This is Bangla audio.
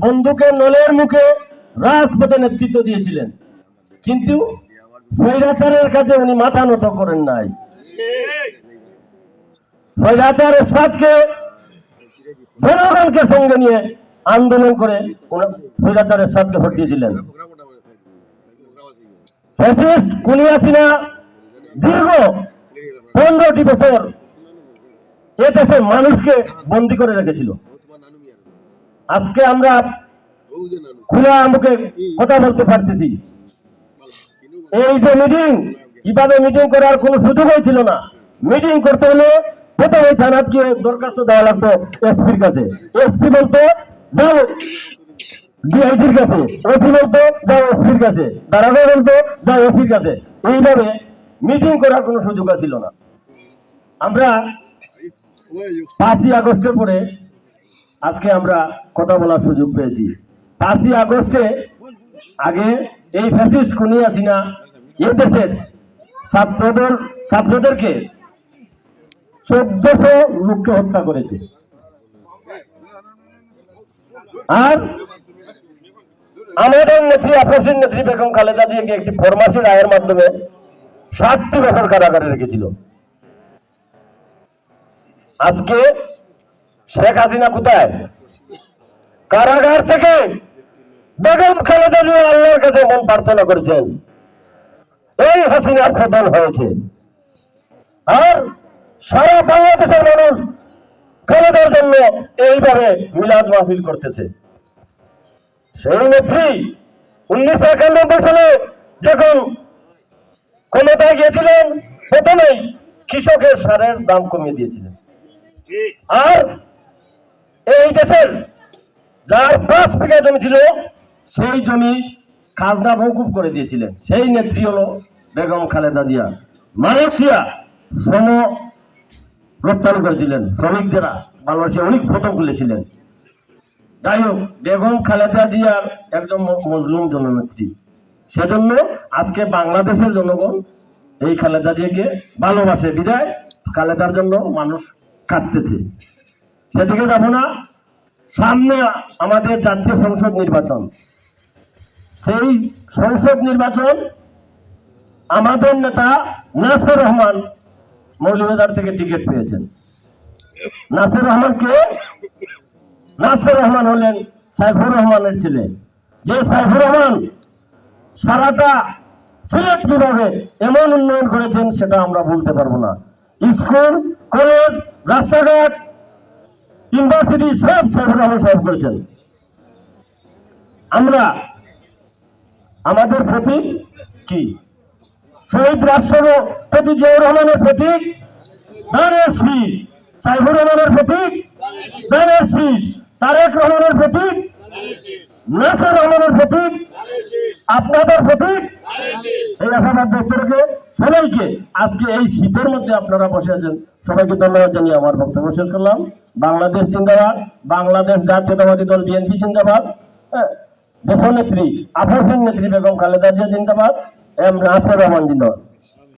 বন্দুকের নলের মুখে রাজপথে নেতৃত্ব দিয়েছিলেন। কিন্তু স্বৈরাচারের কাছে উনি মাথা নত করেন নাই। স্বৈরাচারের সাথে জনগণকে সঙ্গে নিয়ে আন্দোলন করে স্বৈরাচারের সাথে হটিয়েছিলেন। ফ্যাসিস্ট কুনিয়াসিনা দীর্ঘ পনেরোটি বছর এ দেশের মানুষকে বন্দি করে রেখেছিল। আজকে আমরা খোলা মুখে কথা বলতে পারতেছি। এই যে মিটিং কীভাবে মিটিং করার কোনো সুযোগ হয়েছিল না। মিটিং করতে হলে প্রথমে থানাত গিয়ে দরখাস্ত দেওয়া লাগতো এসপির কাছে। এসপি বলতো যাও ডিআইজির কাছে। ওসি বলতো যাও এসপির কাছে। দারাগা বলতো যাও ওসির কাছে। এইভাবে মিটিং করার কোনো সুযোগ ছিল না। আমরা পাঁচই আগস্টের পরে আজকে আমরা কথা বলার সুযোগ পেয়েছি। পাঁচই আগস্টে আগে এই ফ্যাসিস্ট কুনিয়া সিনা এ দেশের ছাত্রদের ছাত্রদেরকে চোদ্দশো লোককে হত্যা করেছে। আর আমাদের নেত্রী আপসীর নেত্রী বেগম খালেদা জিয়াকে একটি ফরমাসি রায়ের মাধ্যমে ষাটটি বছর কারাগারে রেখেছিল। আজকে শেখ হাসিনা কোথায়? কারাগার থেকে বেগম খালেদা জিয়া আল্লাহর কাছে মন প্রার্থনা করেছেন। এই হাসিনার প্রধান হয়েছে। আর সারা বাংলাদেশের মানুষ খালেদার জন্য এইভাবে মিলাদ মাহফিল করতেছে। সেই নেত্রী উনিশশো একানব্বই সালে যখন ক্ষমতায় গিয়েছিলেন প্রথমেই কৃষকের সারের দাম কমিয়ে দিয়েছিলেন। আর এই দেশের যার পাঁচ বিঘা জমি ছিল, সেই জমি খাজনা মৌকুব করে দিয়েছিলেন। সেই নেত্রী হলো বেগম খালেদা জিয়া। মালয়েশিয়া শ্রম রপ্তানি করেছিলেন শ্রমিক যারা মালয়েশিয়া অনেক প্রথম খুলেছিলেন যাই হোক, বেগম খালেদা জিয়ার একজন মজলুম জননেত্রী। সেজন্য আজকে বাংলাদেশের জনগণ এই খালেদা জিয়াকে ভালোবাসে, বিদায়। খালেদার জন্য মানুষ কাঁদতেছে। সেদিকে যাব না। সামনে আমাদের জাতীয় সংসদ নির্বাচন। সেই সংসদ নির্বাচন আমাদের নেতা নাসির রহমান মৌলভীবাজার থেকে টিকিট পেয়েছেন। নাসির রহমানকে নাসির রহমান হলেন সাইফুর রহমানের ছেলে। যে সাইফুর রহমান সারাটা সিলেট বিভাগে এমন উন্নয়ন করেছেন সেটা আমরা বলতে পারব না। স্কুল, কলেজ, রাস্তাঘাট ইউনিভার্সিটি সব সাইফুর রহমান সাহেব করেছেন। আমরা, আমাদের প্রতীক কি? শহীদ রাষ্ট্রপতি জিয়াউর রহমানের প্রতীক শীষ সাইফুর রহমানের প্রতীক শীষ তারেক রহমানের প্রতীক, নাসির রহমানের প্রতীক, আপনাদের প্রতীক, এই আশাবাদ ব্যক্ত সবাইকে আজকে এই শীতের মধ্যে আপনারা বসে আছেন সবাইকে ধন্যবাদ জানিয়ে আমার বক্তব্য শেষ করলাম। বাংলাদেশ জিন্দাবাদ বাংলাদেশ জাতীয়তাবাদী দল বিএনপি জিন্দাবাদ হ্যাঁ, দেশনেত্রী আফাসিন নেত্রী বেগম খালেদা জিয়া জিন্দাবাদ এম নাসের রহমান জিন্দাবাদ।